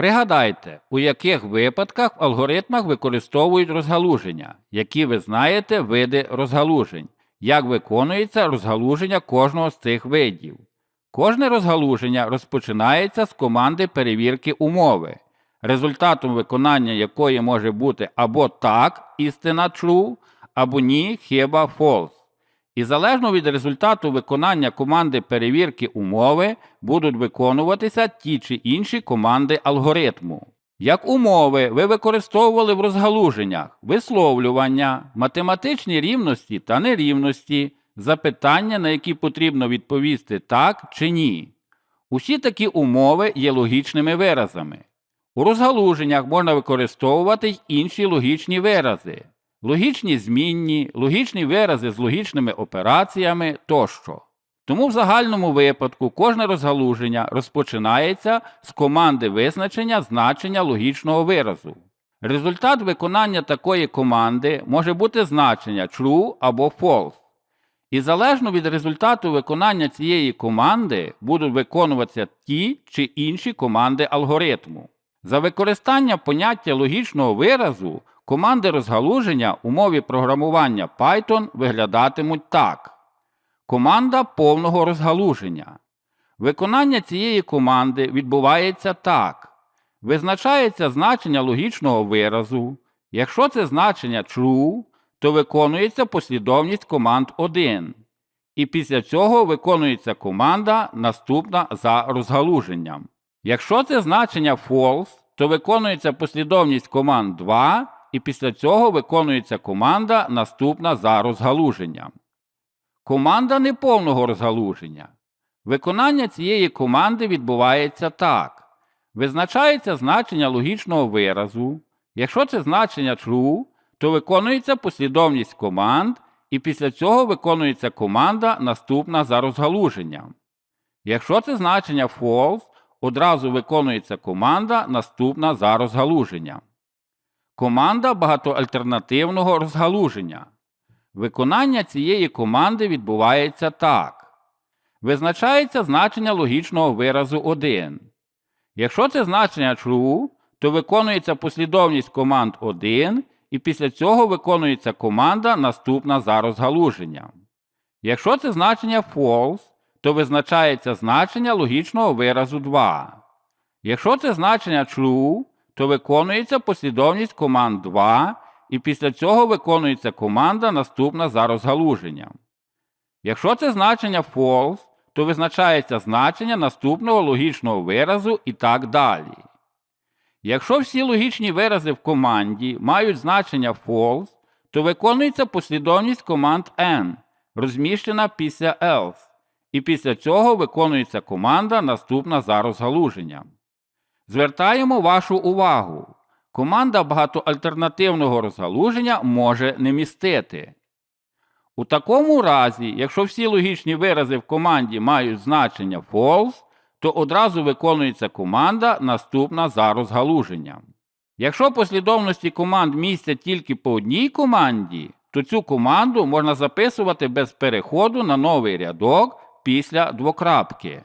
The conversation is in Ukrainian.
Пригадайте, у яких випадках в алгоритмах використовують розгалуження, які ви знаєте види розгалужень, як виконується розгалуження кожного з цих видів. Кожне розгалуження розпочинається з команди перевірки умови, результатом виконання якої може бути або так, істина true, або ні, хіба false. І залежно від результату виконання команди перевірки умови будуть виконуватися ті чи інші команди алгоритму. Як умови ви використовували в розгалуженнях висловлювання, математичні рівності та нерівності, запитання, на які потрібно відповісти так чи ні. Усі такі умови є логічними виразами. У розгалуженнях можна використовувати й інші логічні вирази, логічні змінні, логічні вирази з логічними операціями тощо. Тому в загальному випадку кожне розгалуження розпочинається з команди визначення значення логічного виразу. Результат виконання такої команди може бути значення true або false. І залежно від результату виконання цієї команди будуть виконуватися ті чи інші команди алгоритму. За використання поняття логічного виразу команди розгалуження у мові програмування Python виглядатимуть так. Команда повного розгалуження. Виконання цієї команди відбувається так. Визначається значення логічного виразу. Якщо це значення true, то виконується послідовність команд 1. І після цього виконується команда наступна за розгалуженням. Якщо це значення false, то виконується послідовність команд 2, і після цього виконується команда наступна за розгалуженням. Команда неповного розгалуження. Виконання цієї команди відбувається так. Визначається значення логічного виразу. Якщо це значення true, то виконується послідовність команд, і після цього виконується команда наступна за розгалуженням. Якщо це значення false, одразу виконується команда наступна за розгалуженням. Команда багатоальтернативного розгалуження. Виконання цієї команди відбувається так. Визначається значення логічного виразу 1. Якщо це значення true, то виконується послідовність команд 1, і після цього виконується команда наступна за розгалуженням. Якщо це значення false, то визначається значення логічного виразу 2. Якщо це значення true, то виконується послідовність команд 2, і після цього виконується команда наступна за розгалуженням. Якщо це значення false, то визначається значення наступного логічного виразу і так далі. Якщо всі логічні вирази в команді мають значення false, то виконується послідовність команд n, розміщена після else, і після цього виконується команда наступна за розгалуженням. Звертаємо вашу увагу. Команда багатоальтернативного розгалуження може не містити. У такому разі, якщо всі логічні вирази в команді мають значення false, то одразу виконується команда наступна за розгалуженням. Якщо послідовності команд містять тільки по одній команді, то цю команду можна записувати без переходу на новий рядок після двокрапки.